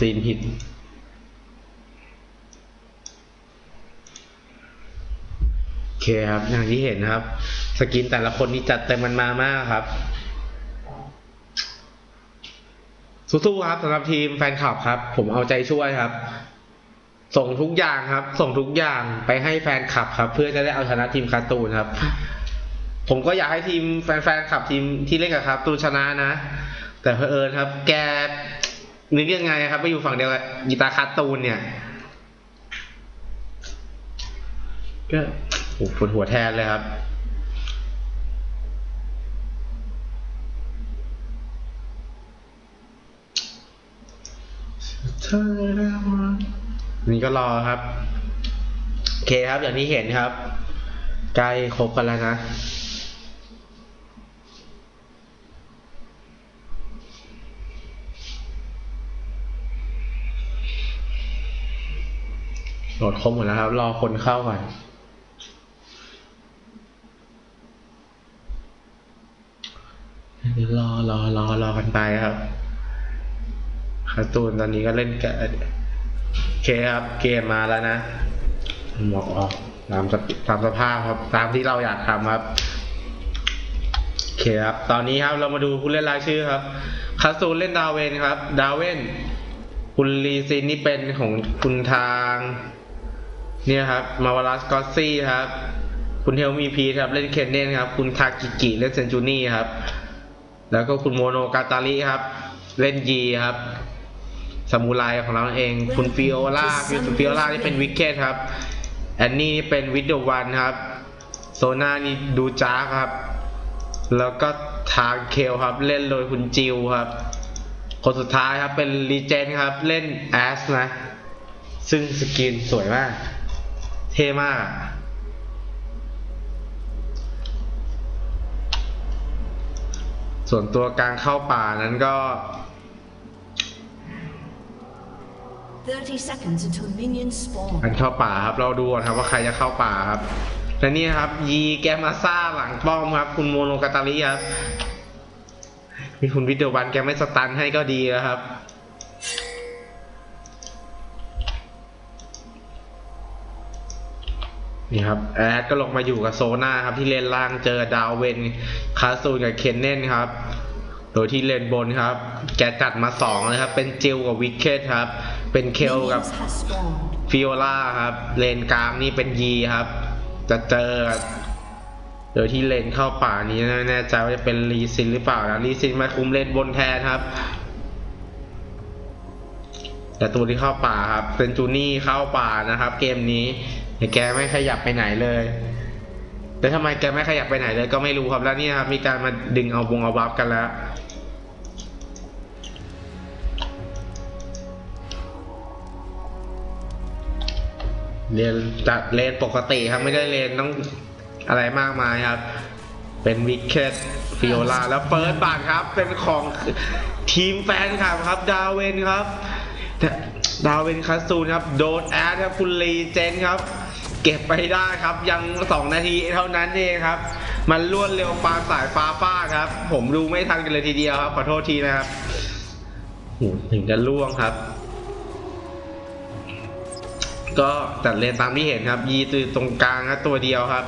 ผิดซีนผิด โอเคครับ อย่างที่เห็นครับ สกินแต่ละคนนี่จัดเต็มมันมามากครับ สู้ๆครับสำหรับทีมแฟนคลับครับ ผมเอาใจช่วยครับ ส่งทุกอย่างครับ ส่งทุกอย่างไปให้แฟนคลับครับ เพื่อจะได้เอาชนะทีมคาร์ตูนครับ ผมก็อยากให้ทีมแฟนๆคลับทีมที่เล่นกับคาร์ตูนชนะนะ แต่เพอเอิญครับ แก นึกยังไงครับไปอยู่ฝั่งเดียวกับกีตาร์คาร์ตูนเนี่ยก็โอ้โหปวดหัวแทนเลยครับ นี่ก็รอครับ โอเคครับอย่างที่เห็นครับ ใกล้ครบกันแล้วนะ โหลดครบหมดแล้วครับ รอคนเข้าก่อนรอรอรอรอกันไปครับคาร์ตูนตอนนี้ก็เล่นกันโอเคครับ เกมมาแล้วนะหมอกออกตามสภตามสภาพครับ ตามที่เราอยากทำครับโอเคครับ ตอนนี้ครับเรามาดูผู้เล่นรายชื่อครับคาซูนเล่นดาวเวนครับ ดาวเวนคุณลีซินนี่เป็นของคุณทาง เนี่ยครับมาวารัสกอสซี่ครับ คุณเฮลมีพีครับเล่นเคนเนนครับ คุณทากิกิเล่นเซนจูนี่ครับ แล้วก็คุณโมโนกาตาริครับ เล่นยีครับสมุไรของเราเอง คุณฟิโอลาคุณฟิโอลานี่เป็นวิกเก็ตครับแอนนี่นี่เป็นวิดเดวันครับ โซนานี่ดูจ้าครับ แล้วก็ทางเคลครับ เล่นโดยคุณจิวครับ คนสุดท้ายครับเป็นรีเจนครับ เล่นแอสนะ ซึ่งสกินสวยมาก เท่มากอะส่วนตัวการเข้าป่านั้นก็30 seconds until minions spawn. การเข้าป่าครับ เราดูก่อนครับว่าใครจะเข้าป่าครับ และนี่ครับ ยีแกมาซ่าหลังป้อมครับ คุณโมโนกาตาริครับมีคุณวิดเดอร์วันแกไม่สตันให้ก็ดีแล้วครับ นี่ครับแอดก็ลงมาอยู่กับโซนาครับที่เลนล่างเจอดาวเวนคาซูนกับเคนเนนครับโดยที่เลนบนครับ แกจัดมาสองเลยครับ เป็นจิลกับวิกเกตครับ เป็นเคลกับฟิโอล่าครับ เลนกลางนี่เป็นยีครับ จะเจอ โดยที่เลนเข้าป่านี้แน่ใจว่าจะเป็นรีซินหรือเปล่านะรีซินมาคุมเลนบนแทนครับ แต่ตัวที่เข้าป่าครับเซนจูนี่เข้าป่านะครับ เกมนี้ แต่แกไม่ขยับไปไหนเลยแต่ทำไมแกไม่ขยับไปไหนเลย ก็ไม่รู้ครับแล้วนี่ครับมีการมาดึงเอาวงเอาวับกันแล้วเรียนจัดเลนปกติครับไม่ได้เลนต้องอะไรมากมายครับ เป็นวิกเก็ตฟิโอลาแล้วเฟิร์สบัตครับ เป็นของทีมแฟนคลับครับ ดาวเวนครับ ดาวเวนคาซูนครับ โดนแอดครับ คุณลีเจนครับ เก็บไปได้ครับ ยังสองนาทีเท่านั้นเองครับ มันรวดเร็วปาสายฟ้าฟาครับ ผมดูไม่ทันกันเลยทีเดียวครับ ขอโทษทีนะครับโหถึงจะล่วงครับ ก็จัดเลนตามที่เห็นครับ ยีตือตรงกลางครับตัวเดียวครับ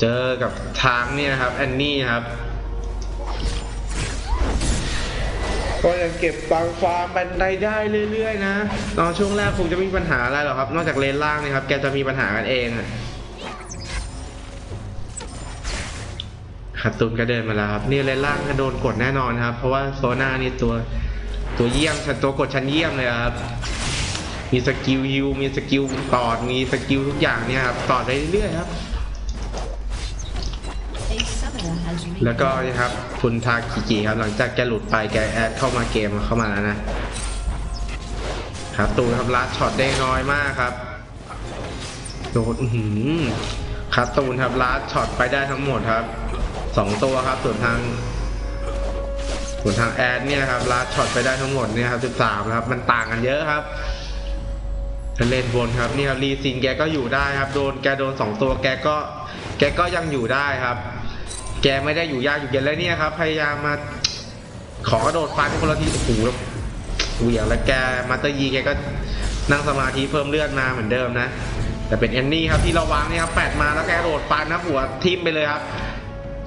เจอกับทางเนี่ยครับแอนนี่ครับ ก็ยังเก็บตังฟาร์มเป็นรายได้เรื่อยๆ นะตอนช่วงแรกคงจะไม่มีปัญหาอะไรหรอกครับ นอกจากเลนล่างเนะครับ แกจะมีปัญหากันเองขัดตุนก็เดินมาแล้วครับ นี่เลนล่างก็โดนกดแน่นอนครับ เพราะว่าโซน่านี่ตัวตัวเยี่ยมชั้นตัวกดชั้นเยี่ยมเลยครับ มีสกิลฮิวมีสกิลตอด มีสกิลทุกอย่างเนี่ยครับตอดไปเรื่อยๆครับ A summoner has แล้วก็นี่ครับคุณทากิกิครับหลังจากแกหลุดไปแกแอดเข้ามาเกมเข้ามาแล้วนะครับตูนครับลัดช็อตได้น้อยมากครับโดนหือครับตูนครับลัดช็อตไปได้ทั้งหมดครับสองตัวครับส่วนทางส่วนทางแอดเนี่ยครับลัดช็อตไปได้ทั้งหมดเนี่ยครับสิบสามครับ มันต่างกันเยอะครับเล่นบนครับนี่ครับรีซิงแกก็อยู่ได้ครับ โดนแกโดนสองตัวแกก็ แกก็ยังอยู่ได้ครับ แกไม่ได้อยู่ยากอยู่เย็นแล้วเนี่ยครับ พยายามมาขอกระโดดฟันคนละทีโอ้โหแล้วเหวี่ยงแล้วแกมาเตอร์ยีแกก็นั่งสมาธิเพิ่มเลือดมาเหมือนเดิมนะ แต่เป็นแอนนี่ครับที่ระวังเนี่ยครับแปดมาแล้วแกโดดฟันครับหัวทิ่มไปเลยครับ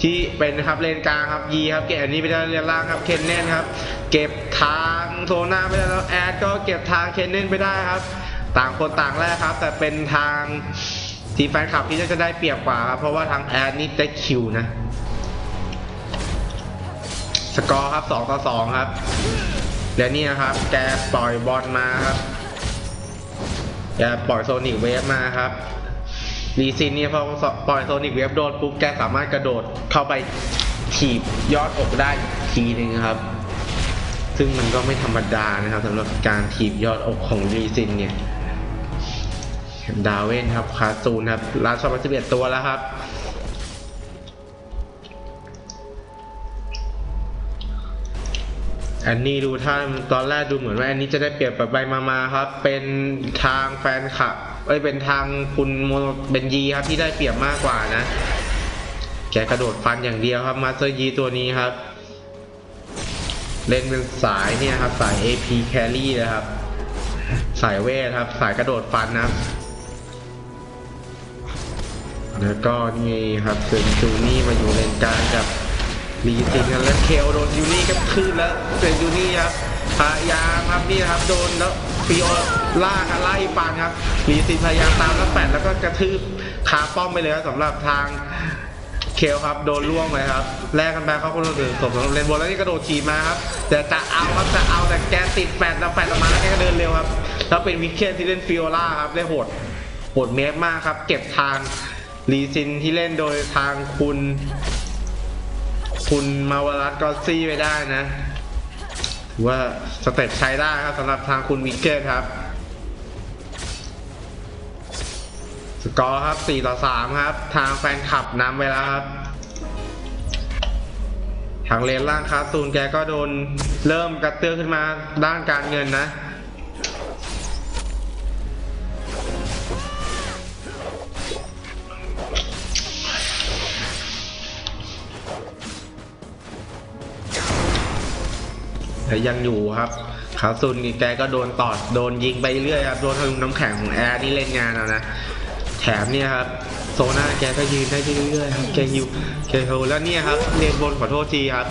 ที่เป็นครับเลนกลางครับยีครับเก็บอันนี้ไปได้เลนล่างครับเคนเน่นครับ เก็บทางโซน่าไปได้แล้วแอดก็เก็บทางเคนเน่นไปได้ครับ ต่างคนต่างแรกครับ แต่เป็นทางทีมแฟนคลับที่จะได้เปรียบกว่าครับเพราะว่าทางแอดนี่ได้คิวนะ สกอร์ครับ2ต่อ2ครับ และนี่นะครับ แกปล่อยบอลมาครับแกปล่อยโซนิกเวฟมาครับรีซินเนี่ยพอปล่อยโซนิกเวฟโดนปุ๊บแกสามารถกระโดดเข้าไปถีบยอดอกได้ทีหนึงครับ ซึ่งมันก็ไม่ธรรมดานะครับสำหรับการถีบยอดอกของรีซินเนี่ยดาเวนครับคาซูนครับลาชอปสิบเอ็ดตัวแล้วครับ อันนี้ดูท่าตอนแรกดูเหมือนว่าอันนี้จะได้เปรียบแบบใบมามาครับ เป็นทางแฟนคลับเอ้ยเป็นทางคุณโมเบนยีครับที่ได้เปรียบมากกว่านะ แกกระโดดฟันอย่างเดียวครับมาสเตอร์ยีตัวนี้ครับ เล่นเป็นสายเนี่ยครับสาย AP carry นะครับ สายเวทครับ สายกระโดดฟันนะแล้วก็นี่ครับเซนจูนี่มาอยู่เลนกลางกับ ลีซินกันแล้วเคลโดนยูนี่ก็ขึ้นแล้วเซนจูนี่ครับพยายามครับนี่นะครับโดนแล้วฟิโอล่ากันไล่ฟันครับลีซินพยายามตามแล้วแปดแล้วก็กระทืบคาป้อมไปเลยครับสำหรับทางเคลครับโดนล่วงเลยครับแลกกันไปเขาก็โดนถึงสมสำหรับเลนบนแล้วนี่กระโดดขี่มาครับแต่จะเอาครับจะเอาแต่แกติดแปดแล้วแปดออกมาแล้วแกก็เดินเร็วครับแล้วเป็นวิกเคนที่เล่นฟิโอล่าครับได้โหดโหดเมฟมากครับ เก็บทางลีซินที่เล่นโดยทางคุณ คุณมาวรัสกอซี่ไปได้นะถือว่าสเต็ปใช้ได้ครับสำหรับทางคุณวิกเกตครับ สกอร์ครับ 4 ต่อ 3 ครับ ทางแฟนคลับนำไปแล้วครับ ทางเลนล่างคาซูนแกก็โดนเริ่มกระเตื้องขึ้นมาด้านการเงินนะ แต่ยังอยู่ครับคาซุนแกก็โดนตอดโดนยิงไปเรื่อยครับโดนทะลุน้ำแข็งของแอร์นี่เล่นงานเอานะแถมเนี่ยครับโซน่าแกก็ยืนได้เรื่อยๆครับแกยิวแกโฮแล้วเนี่ยครับเลนบนขอโทษทีครับ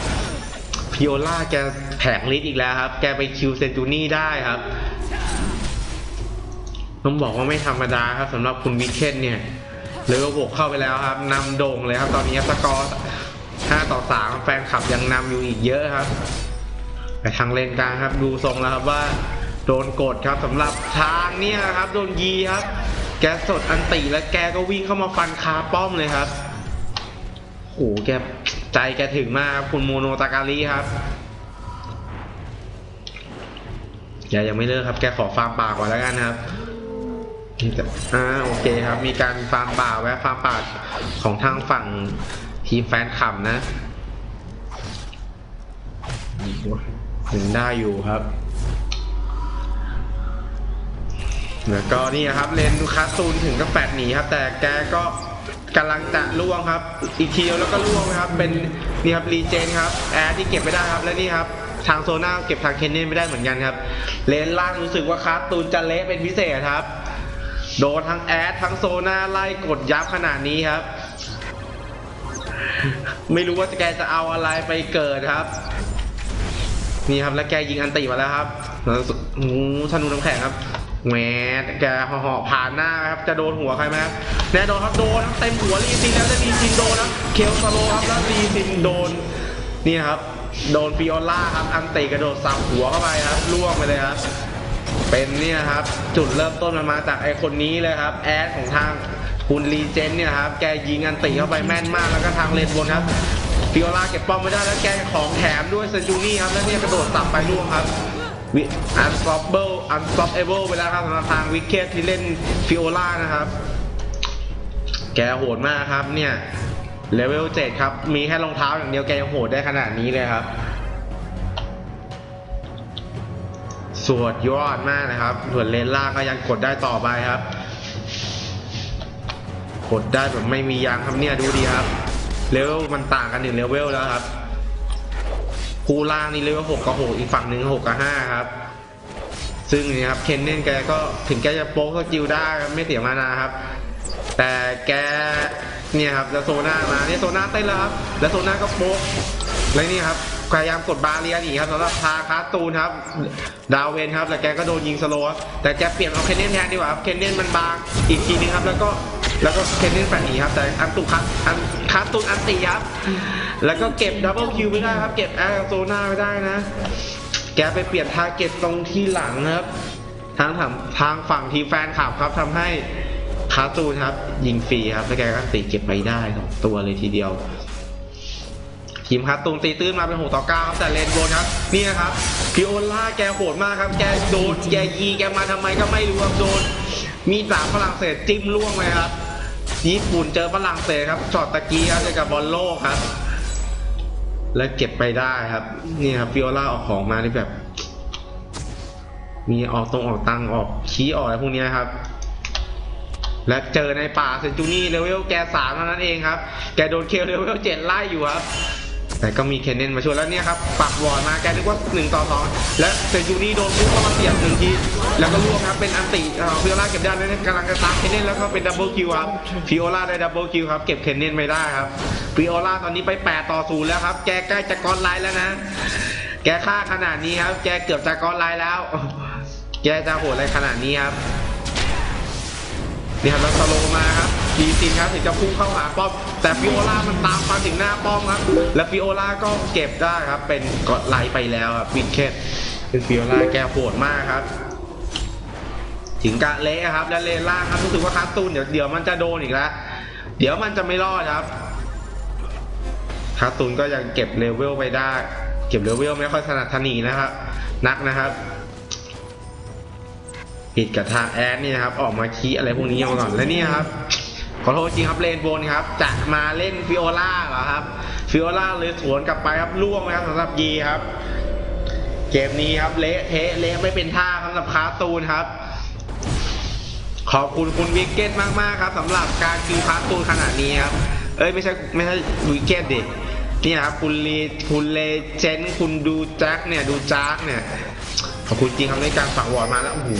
พิโอล่าแกแผงลิสอีกแล้วครับ แกไปคิวเซนตูนี่ได้ครับต้องบอกว่าไม่ธรรมดาครับสำหรับคุณวิเคนเนี่ยเลเวลบกเข้าไปแล้วครับนำโด่งเลยครับ ตอนนี้สกอร์5ต่อ3แฟนคลับยังนำอยู่อีกเยอะครับ แต่ทางเลนกลางครับดูทรงแล้วครับว่า โดนกดครับสำหรับทางเนี่ยครับ โดนยีครับ แกสดอันติแล้วแกก็วิ่งเข้ามาฟันคาป้อมเลยครับโหแกใจแกถึงมากครับคุณโมโนตาการีครับแกยังไม่เลิกครับ แกขอฟาร์มป่าก่อนแล้วกันครับอ่าโอเคครับ มีการฟาร์มป่าแวะฟาร์มป่าของทางฝั่งทีมแฟนคลับนะ ถึงได้อยู่ครับ แล้วก็นี่ครับเลนคาซูนถึงก็แปดหนีครับ แต่แกก็กำลังจะล่วงครับ อีกทีเดียวแล้วก็ล่วงนะครับ เป็นนี่ครับรีเจนครับแอร์ที่เก็บไม่ได้ครับและนี่ครับทางโซน่าเก็บทางเคนเนนไม่ได้เหมือนกันครับ เลนล่างรู้สึกว่าคาตูนจะเละเป็นพิเศษครับ โดนทั้งแอดทั้งโซน่าไล่กดยับขนาดนี้ครับ ไม่รู้ว่าแกจะเอาอะไรไปเกิดครับ นี่ครับแล้วแกยิงอันติมาแล้วครับแล้วโอ้โหธนูน้ำแข็งครับแหวดแกเหาะผ่านหน้าครับจะโดนหัวใครไหมครับแน่นอนครับโดนครับเต็มหัวรีซินแล้วจะรีซินโดนครับเคลสโลครับแล้วรีซินโดนนี่ครับโดนฟิโอล่าครับอันติกระโดดสับหัวเข้าไปครับล่วงไปเลยครับเป็นเนี่ยครับจุดเริ่มต้นมันมาจากไอคนนี้เลยครับแอดของทางคุณรีเจนเนี่ยครับแกยิงอันติเข้าไปแม่นมากแล้วก็ทางเลนบนครับ ฟิโอล่าเก็บป้อมไม่ได้แล้วแกของแถมด้วยเซนจูนี่ครับแล้วเนี่ยกระโดดสับไปล่วงครับวิอันสต็อปเบิลอันสต็อปเอเบิลไปแล้วครับสำหรับทางวิกเก็ตที่เล่นฟิโอล่านะครับ แกโหดมากครับเนี่ยเลเวลเจ็ดครับ มีแค่รองเท้าอย่างเดียวแกยังโหดได้ขนาดนี้เลยครับสวดยอดมากนะครับส่วนเลนล่างก็ยังกดได้ต่อไปครับ กดได้แบบไม่มียางครับเนี่ยดูดีครับ เลเวลมันต่างกันหนึ่งเลเวลแล้วครับคู่ล่างนี่เลเวลหกกับหกอีกฝั่งหนึ่งหกกับห้าครับ ซึ่งนี่ครับเคนเน่นแกก็ถึงแกจะโป๊กสกิลได้ไม่เสียมานาครับ แต่แกเนี่ยครับแล้วโซน่ามาเนี่ยโซน่าเต้นแล้วครับแล้วโซน่าก็โป๊กแล้วนี่ครับพยายามกดบาเรียหนีครับสำหรับทาคาตูนครับ ดาวเวนครับแต่แกก็โดนยิงสโลว์แต่แกเปลี่ยนเอาเคนเน่นแทนดีกว่าครับเคนเน่นมันบางอีกทีนึงครับ แล้วก็แล้วก็เคนเน่นแฝงหนีครับแต่อันตุคัสอัน คาตูนอันตีครับ แล้วก็เก็บดับเบิลคิวไม่ได้ครับ เก็บแอร์โซน่าไม่ได้นะ แกไปเปลี่ยนทาร์เก็ตตรงที่หลังนะครับ ทางทางทางฝั่งทีมแฟนคลับครับทำให้คาตูนครับ ยิงฟรีครับแล้วแกก็ตีเก็บไปได้สองตัวเลยทีเดียว ทีมคาตูนตีตื้นมาเป็นหกต่อเก้าครับแต่เลนโบนครับนี่นะครับพิโอล่าแกโหดมากครับ แกโดนแกยีแกมาทำไมก็ไม่รู้ครับโดนมีดาบฝรั่งเศสจิ้มล่วงเลยครับ ญี่ปุ่นเจอฝรั่งเศสครับช็อตตะกี้ครับเจอกับบอลโลกครับ และเก็บไปได้ครับ นี่ครับฟิโอล่าออกของมานี่แบบ มีออกตรงออกตังออกชี้ออกอะไรพวกนี้ครับ และเจอในป่าเซนจูนี่เลเวลแกสามเท่านั้นเองครับ แกโดนเคลเลเวลเจ็ดไล่อยู่ครับ แต่ก็มีเคนเนนมาช่วยแล้วเนี่ยครับปักวอร์ดมาแกนึกว่าหนึ่งต่อสองและเซนจูนี่โดนพุ่งเข้ามาเสียบหนึ่งทีแล้วก็ร่วมครับเป็นอันติเอ่อฟิโอล่าเก็บได้แล้วเนี่ยกำลังจะตามเคนเนนแล้วก็เป็นดับเบิลคิวครับฟิโอล่าได้ดับเบิลคิวครับเก็บเคนเนนไม่ได้ครับฟิโอล่าตอนนี้ไปแปดต่อศูนย์แล้วครับแกใกล้จะกอนไลน์แล้วนะ แกฆ่าขนาดนี้ครับ แกเกือบจะกอนไลน์แล้ว แกจะโหดอะไรขนาดนี้ครับนี่ครับแล้วสโลมาครับ ดีซินครับถึงจะพุ่งเข้าหาป้อม แต่ฟิโอลามันตามมาถึงหน้าป้อมครับ แล้วฟิโอลาก็เก็บได้ครับ เป็นกดไลไปแล้วครับวินเคทเป็นฟิโอลาแกโหดมากครับถึงกะเละครับแล้วเลนล่างครับรู้สึกว่าคาตูนเดี๋ยวเดี๋ยวมันจะโดนอีกแล้วเดี๋ยวมันจะไม่รอดครับคาตูนก็ยังเก็บเลเวลไปได้ เก็บเลเวลไม่ค่อยถนัดถนีนะครับ นักนะครับผิดกับทางแอดนี่นะครับ ออกมาคีอะไรพวกนี้มาก่อนแล้วนี่ครับ ขอโทษจริงครับเลนโบนครับ จะมาเล่นฟิโอล่าเหรอครับฟิโอล่าเลยสวนกลับไปครับล่วงไหมครับสำหรับยีครับ เกมนี้ครับเละเทะเละไม่เป็นท่าสำหรับคาตูนครับ ขอบคุณคุณวิกเก็ตมากๆครับสำหรับการคิวคาตูนขนาดนี้ครับเอ้ยไม่ใช่ไม่ใช่วิกเก็ตดินี่นะครับคุณเลคุณเลเจนด์คุณดูแจ็คเนี่ยดูแจาก์เนี่ย ขอบคุณจริงครับในการฝังวอร์ดมาแล้วโอ้โห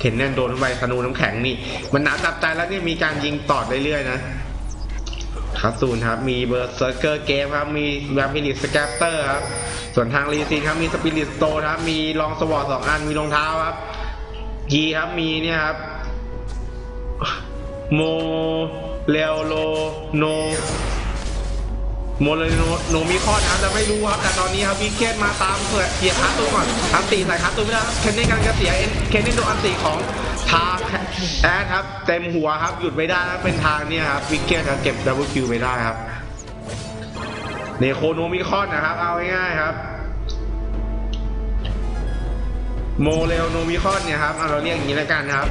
เห็นแน่นโดนไปธนูน้ำแข็งนี่ มันหนาจับใจแล้วเนี่ยมีการยิงตอดเรื่อยๆนะคาตูนครับ มีเบอร์เซอร์เกอร์เกมครับ มีแวมพิลิสแกปเตอร์ครับ ส่วนทางรีซีครับ มีสปิริตโตครับ มีลองสวอร์ดสองอัน มีรองเท้าครับยีครับ มีเนี่ยครับ โมเลโลโน โมเลโนโนมีข้อนะครับแต่ไม่รู้ครับแต่ตอนนี้ครับวิกเก็ตมาตามเผื่อเกียร์คัสตูก่อนอันตีใส่คัสตูไม่ได้ครับเคนเน่กำลังจะเสียเอ็นเคนเน่โดนอันตีของทางแอดครับ เต็มหัวครับหยุดไม่ได้ครับเป็นทางเนี่ยครับวิกเก็ตครับเก็บดับเบิลคิวไม่ได้ครับเนโคโนมิคอนนะครับ เอาง่ายๆครับ โมเลโนมิคอนเนี่ยครับเอาเราเรียกอย่างนี้แล้วกันครับ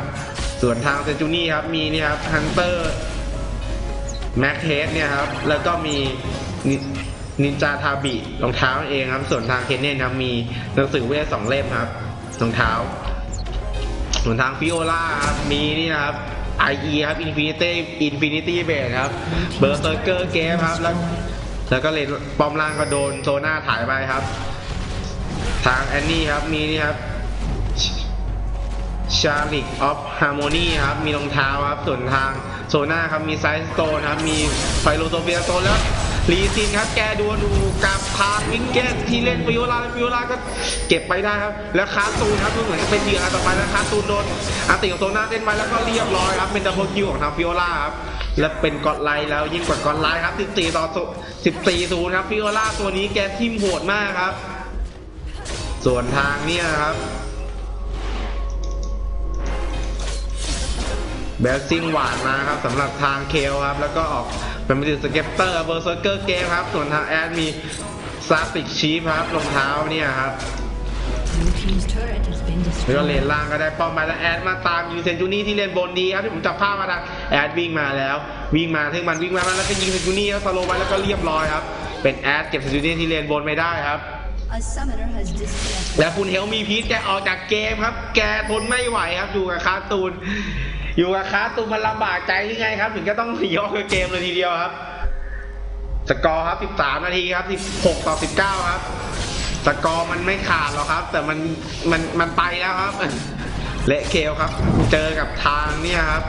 ส่วนทางเซจูนี่ครับมีนี่ครับฮันเตอร์แม็กเทสเนี่ยครับ แล้วก็มี นินจาทาบิรองเท้าเองครับ ส่วนทางเคนเน่นครับมีหนังสือเวทสองเล่มครับรองเท้า ส่วนทางฟิโอล่าครับมีนี่นะครับ IE ครับ Infinity Infinity b a s ครับเบอร์เซอร์เกอร์เกมครับ แล้วแล้วก็เลยปอมล่างก็โดนโซน่าถ่ายไปครับ ทางแอนนี่ครับมีนี่ครับชาลิกออฟฮาร์โมนีครับ มีรองเท้าครับ ส่วนทางโซน่าครับ มีไซส์สโตนครับ มีไฟโลโซเฟียโตนแล้ว ลีซินครับ แกดูดูกับทางวิกเก็ตที่เล่นฟิโอลาฟิโอลาก็เก็บไปได้ครับ แล้วคาตูนครับดูเหมือนจะเป็นเหยื่อต่อไปแล้วคาตูนโดนอาติของโซน่าเต้นไว้แล้วก็เรียบร้อยครับ เป็นดับเบิลคิวของทางฟิโอลาครับ และเป็นกอดไลแล้วยิ่งกว่ากอดไลครับ 14 ต่อ 14ศูนย์ครับฟิโอลาตัวนี้แกทิมโหดมากครับ ส่วนทางเนี่ยครับ เบลซิงหวานมาครับสำหรับทางเคลครับ แล้วก็ออกเป็นมิติสเก็ปเตอร์เบอร์เซอร์เกอร์เกมครับ ส่วนทางแอดมีซาติกชีฟครับรองเท้าเนี่ยครับ Blue team's turret has been แล้วก็เล destroyed. นล่างก็ได้ป้อมไปแล้วแอดมาตามยูเซนจูนี่ที่เลนบนดีครับที่ผมจับภาพมาทันแอดวิ่งมาแล้ว วิ่งมาถึงมันวิ่งมาแล้วก็ยิงเซนจูนี่แล้วสโลว์ไปแล้วก็เรียบร้อยครับ เป็นแอดเก็บเซนจูนี่ที่เลนบนไม่ได้ครับ A summoner has disconnected. แล้วคุณเฮลมีพีทแกออกจากเกมครับ แกทนไม่ไหวครับอยู่กับคาร์ตูน อยู่กับคาตูมันลำบากใจหรือไงครับ ถึงก็ต้องหนีออกเกมเลยทีเดียวครับ สกอร์ครับ 13 นาทีครับ 16 ต่อ 19 ครับ สกอร์มันไม่ขาดหรอกครับ แต่มันมันมันไปแล้วครับเละเคลครับ เจอกับทางเนี่ยครับ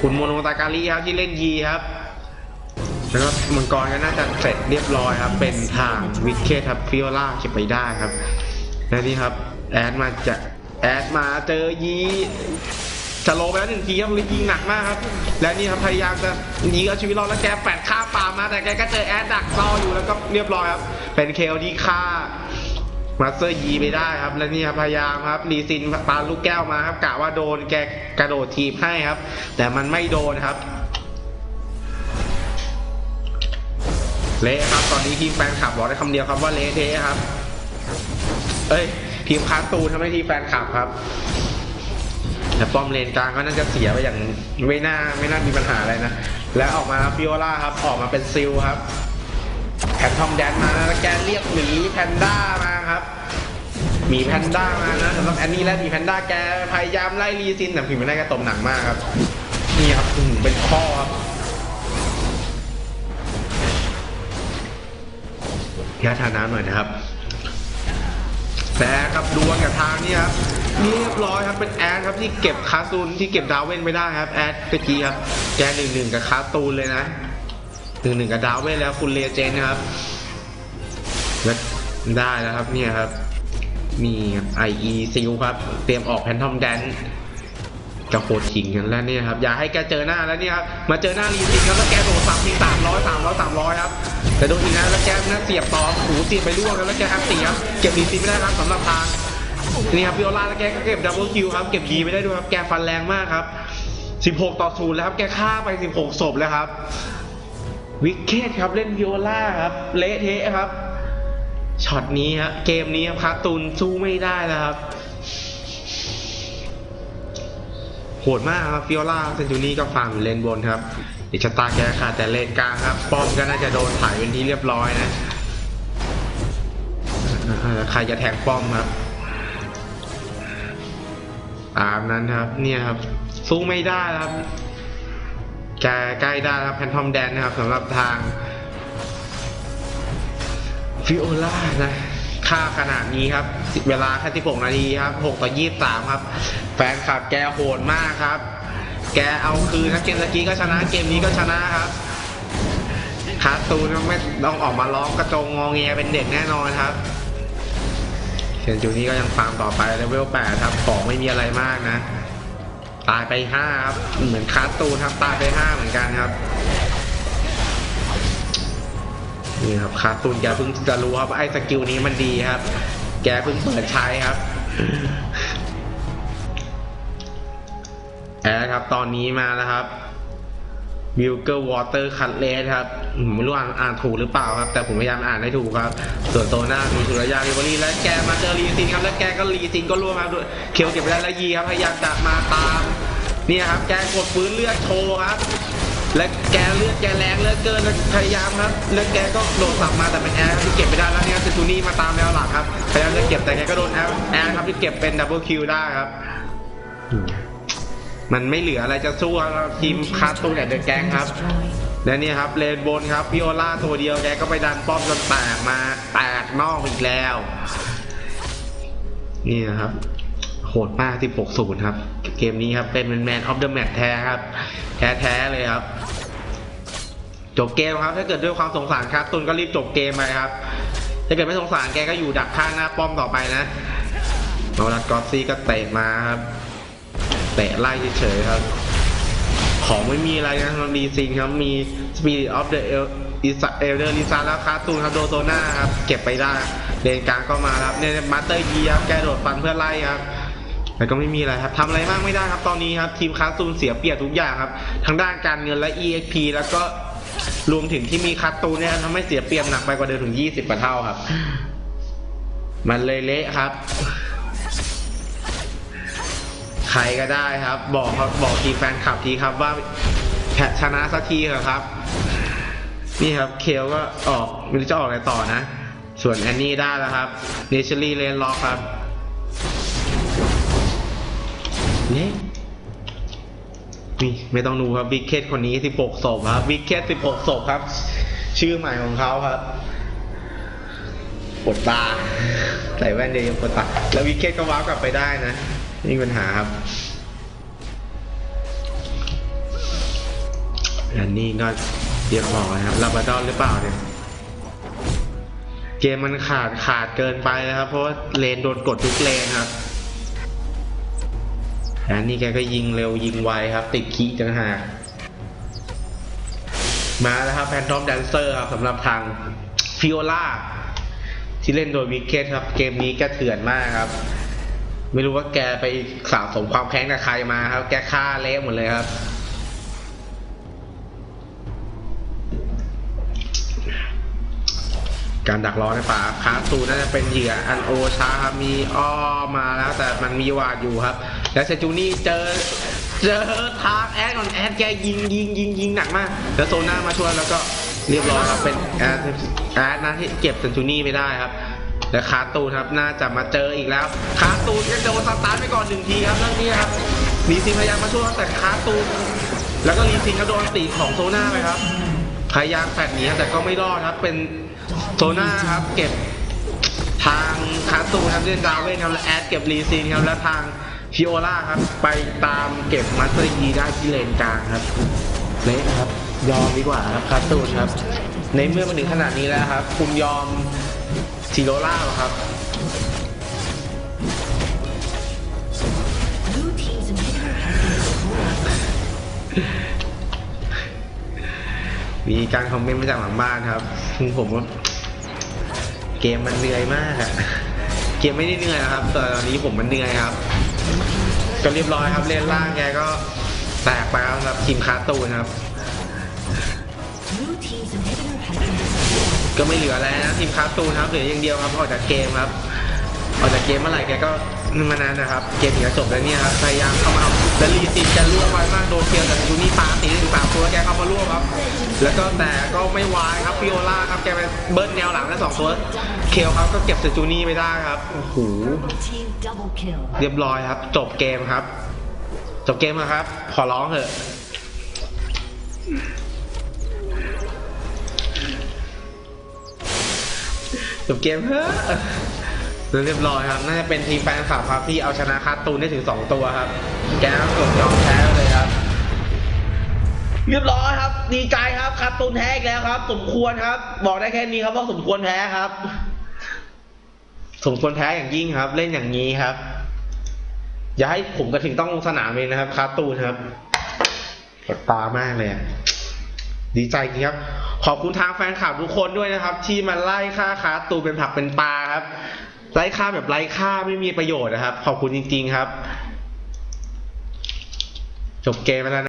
คุณโมโนตาการีครับที่เล่นยีครับแล้วก็มังกรก็น่าจะเสร็จเรียบร้อยครับ เป็นทางวิกเคทครับฟิโอล่าเก็บไปได้ครับ และนี่ครับ แอดมาจะแอดมาเจอยี จะโลไปแล้วหนึ่งทีครับลิยิงหนักมากครับ และนี่ครับพยายามจะยิงเอาชีวิตรอดแล้วแกแปดฆ่าป่ามาแต่แกก็เจอแอดดักซออยู่แล้วก็เรียบร้อยครับ เป็นเคลที่ฆ่ามาสเตอร์ยีไปได้ครับ และนี่ครับพยายามครับรีซินปาลูกแก้วมาครับกะว่าโดนแกกระโดดทีบให้ครับ แต่มันไม่โดนครับเละครับ ตอนนี้ทีมแฟนคลับบอกได้คำเดียวครับว่าเละเทะครับ เอ้ยทีมคาร์ตูนทำให้ทีมแฟนคลับครับ แต่ป้อมเลนกลางก็น่าจะเสียไปอย่างไม่น่าไม่น่ามีปัญหาอะไรนะ แล้วออกมาฟิโอล่าครับออกมาเป็นซิลครับแพนทอมแดนมาแล้วแกเรียกหมีแพนด้ามาครับหมีแพนด้ามานะสำหรับแอนนี่และหมีแพนด้าแกพยายามไล่รีซินแต่ผิวไม่ได้แกตบหนักมากครับนี่ครับเป็นข้อครับยาทาน้ำหน่อยนะครับ แต่กับดวลกับทางนี่ครับเรียบร้อยครับเป็นแอดครับที่เก็บคาซูนที่เก็บดาวเวนไม่ได้ครับแอดตะกี้ครับแกหนึ่งหนึ่งกับคาตูนเลยนะหนึ่งหนึ่งกับดาวเวนแล้วคุณเลเจนนะครับและได้แล้วครับเนี่ยครับ มีไอเอซิลครับ เตรียมออกแพนทอมแดน จะโคตรขิงกันแล้วเนี่ยครับอย่าให้แกเจอหน้าแล้วเนี่ยครับมาเจอหน้ารีซิงครับแล้วแกโดนสามทีสามร้อยสามร้อยสามร้อยครับแต่โดนอีกนะแล้วแกน่าเสียบต่อหูเสียบไปร่วงแล้วแล้วแกอัพตีครับเก็บรีซิงไม่ได้ครับสำหรับทางนี่ครับพิโอลาแล้วแกก็เก็บดับเบิลคิวครับเก็บดีไม่ได้ด้วยครับแกฟันแรงมากครับ16 ต่อศูนย์แล้วครับแกฆ่าไป 16ศพแล้วครับ วิกเก็ตครับเล่นพิโอลาครับเละเทะครับช็อตนี้ครับเกมนี้ครับคาร์ตูนสู้ไม่ได้แล้วครับ โหดมากครับฟิโอล่าเซนจูนี่ก็ฟาร์มอยู่เลนบนครับอิชตาแกขาดแต่เลนกลางครับ ป้อมก็น่าจะโดนถ่ายเป็นที่เรียบร้อยนะใครจะแทงป้อมครับ ตามนั้นครับ เนี่ยครับ สู้ไม่ได้ครับแกใกล้ได้ครับแพนทอมแดนนะครับสำหรับทางฟิโอล่านะ ค่าขนาดนี้ครับ เวลาแค่16นาทีครับ6ต่อ23ครับ แฟนคลับแกโหดมากครับ แกเอาคืนนะเกมตะกี้ก็ชนะ เกมนี้ก็ชนะครับคาร์ตูนไม่ต้องออกมาร้องกระจงงอเงียเป็นเด็กแน่นอนครับเชนจูนี่ก็ยังฟาร์มต่อไปเลเวล8ครับ ของไม่มีอะไรมากนะ ตายไป5ครับ เหมือนคาร์ตูนครับ ตายไป5เหมือนกันครับ นี่ครับคาตุนแกเพิ่งจะรู้ครับว่าไอ้สกิลนี้มันดีครับ แกเพิ่งเปิดใช้ครับแอดครับ ตอนนี้มาแล้วครับวิลเกอร์วอเตอร์คัตเลสครับผมไม่รู้อ่านอ่านถูกหรือเปล่าครับ แต่ผมพยายามอ่านให้ถูกครับ ส่วนโตหน้ามีสุรยาริเวอรี่และแกมาเจอรีซินครับ แล้วแกก็รีซินก็ร่วมมาด้วยเคียวเก็บไปได้แล้วยีครับพยายามจะมาตาม เนี่ยครับ แกกดปืนเลือดโชว์ครับ และแกเลือดแกแรงเลือเกินแล้วพยายามครับแล้วแกก็โดนสับมาแต่เป็นแอร์ที่เก็บไม่ได้แล้วเนี่ยซิตูนี่มาตามแนวหลังครับพยายามจะเก็บแต่แกก็โดนแอร์แอร์ครับที่เก็บเป็นดับเบิลคิวได้ครับ มันไม่เหลืออะไรจะสู้ครับทีมคาร์ตูนแอนเดอร์แกงครับและนี่ครับเลนบนครับพิโอล่าตัวเดียวแกก็ไปดันป้อมจนแตกมาแตกนอกอีกแล้ว นี่นะครับโหดมาก 16ศูนย์ครับ เกมนี้ครับ เป็นแมนออฟเดอะแมตแท้ครับ แท้ ๆ เลยครับ จบเกมครับ ถ้าเกิดด้วยความสงสารครับตุนก็รีบจบเกมไปครับ ถ้าเกิดไม่สงสารแกก็อยู่ดักข้างหน้าป้อมต่อไปนะโนรัตกอซี่ก็เตะมาครับ เตะไล่เฉยๆครับ ของไม่มีอะไรนะมันมีซิงครับมี Spirit of the Elder Lisa แล้วคาตูนครับโดโซน่าครับเก็บไปได้เลนกลางก็มาครับเนี่ยมาสเตอร์ยีครับแกโดดฟันเพื่อไล่ครับแต่ก็ไม่มีอะไรครับทำอะไรมากไม่ได้ครับตอนนี้ครับทีมคาตูนเสียเปรียบทุกอย่างครับทั้งด้านการเงินและ EXP แล้วก็ รวมถึงที่มีคาตูเนี่ยทำให้เสียเปรียบหนักไปกว่าเดิมถึง 20กว่าเท่าครับ มันเลยเละครับ ใครก็ได้ครับ บอกบอกทีแฟนคลับทีครับว่าแพ้ชนะสักทีเถอะครับ นี่ครับเคลก็ออกไม่รู้จะออกอะไรต่อนะ ส่วนแอนนี่ได้แล้วครับเนเชอรี่เลนล็อกครับนี่ นี่ไม่ต้องดูครับวิกเก็ตคนนี้ 16ศพครับวิกเก็ต16ศพครับ ชื่อใหม่ของเขาครับปวดตาใส่แว่นเดียวยังปวดตา แล้ววิกเก็ตก็ว้าวกลับไปได้นะนี่ปัญหาครับอันนี้ก็เรียบร้อยครับลาบราดอร์หรือเปล่าเนี่ย เกมมันขาดขาดเกินไปนะครับ เพราะว่าเลนโดนกดทุกเลนครับ อันนี้แกก็ยิงเร็วยิงไวครับ ติดคีจังหากมาแล้วครับแพนทอมแดนเซอร์ครับสำหรับทางฟิโอล่าที่เล่นโดยวิกเก็ตครับ เกมนี้แกเถื่อนมากครับ ไม่รู้ว่าแกไปสะสมความแค้นกับใครมาครับ แกฆ่าเละหมดเลยครับ การดักรอในป่าคาตูน่าจะเป็นเหยื่ออันโอชามีอ้อมาแล้วแต่มันมีวาดอยู่ครับ แล้วเซจูนี่เจอเจอทางแอดก่อนแอดแกยิงยิงยิงยิงหนักมาก แล้วโซน่ามาช่วยแล้วก็เรียบร้อยครับเป็นแอดแอดนะที่เก็บเซจูนี่ไม่ได้ครับและคาตูนครับน่าจะมาเจออีกแล้ว คาตูนก็โดนสตาร์ทไปก่อนหนึ่งทีครับเรื่องนี้ครับลีซินพยายามมาช่วยแต่คาตูนแล้วก็ลีซินก็โดนตีของโซน่าไปครับพยายามแฟดหนีแต่ก็ไม่รอดครับเป็น โซน่าครับเก็บทางคาตูครับเล่นดาวเว่นครับและแอดเก็บรีซีนครับและทางฟิโอล่าครับ ไปตามเก็บมาสเตอร์ยีได้ที่เลนกลางครับเละครับ ยอมดีกว่าครับคาตูครับ ในเมื่อมาถึงขนาดนี้แล้วครับ คุณยอมซิโรล่าหรอครับมีการคอมเมนต์มาจากหลังบ้านครับซึ่งผมว่า เกมมันเหนื่อยมากอะเกมไม่ได้เหนื่อยนะครับแต่ตอนนี้ผมมันเหนื่อยครับ ก็เรียบร้อยครับเลนล่างแกก็แตกไปแล้วครับทีมคาตูนครับ Blue team's inhibitor has been destroyed. ก็ไม่เหลืออะไรนะทีมคาตูนครับเหลืออย่างเดียวครับออกจากเกมครับออกจากเกมเมื่อไหร่แกก็ มานานนะครับ เกมถึงจะจบแล้วเนี่ยครับ พยายามเข้ามาเอาแล้วรีซินจะล่วงไวมากโดนเคียวแต่ยูนี่ปาตีถึงสามตัวแกเข้ามาล่วงครับ แล้วก็แต่ก็ไม่วายครับฟิโอล่าครับแกไปเบิ้ลแนวหลังแล้วสองตัวเคลครับก็เก็บเซจูนี่ไม่ได้ครับโอ้โห Purple team double kill. เรียบร้อยครับ จบเกมครับ จบเกมแล้วครับ ขอร้องเถอะจบเกมเฮ้อะ เรียบร้อยครับ น่าจะเป็นทีมแฟนคลับครับที่เอาชนะคาร์ตูนได้ถึงสองตัวครับ แกก็กดยอมแพ้เลยครับ เรียบร้อยครับ ดีใจครับคาร์ตูนแพ้อีกแล้วครับ สมควรครับ บอกได้แค่นี้ครับว่าสมควรแพ้ครับ สมควรแพ้อย่างยิ่งครับ เล่นอย่างนี้ครับ อย่าให้ผมกระถึงต้องลงสนามเองนะครับคาร์ตูนครับปวดตามากเลยดีใจจริงครับ ขอบคุณทางแฟนคลับทุกคนด้วยนะครับ ที่มาไล่ค่าคาร์ตูนเป็นผักเป็นปลาครับ ไล่ค่าแบบไล่ค่าไม่มีประโยชน์นะครับ ขอบคุณจริง ๆ ครับ จบเกมแล้วนะ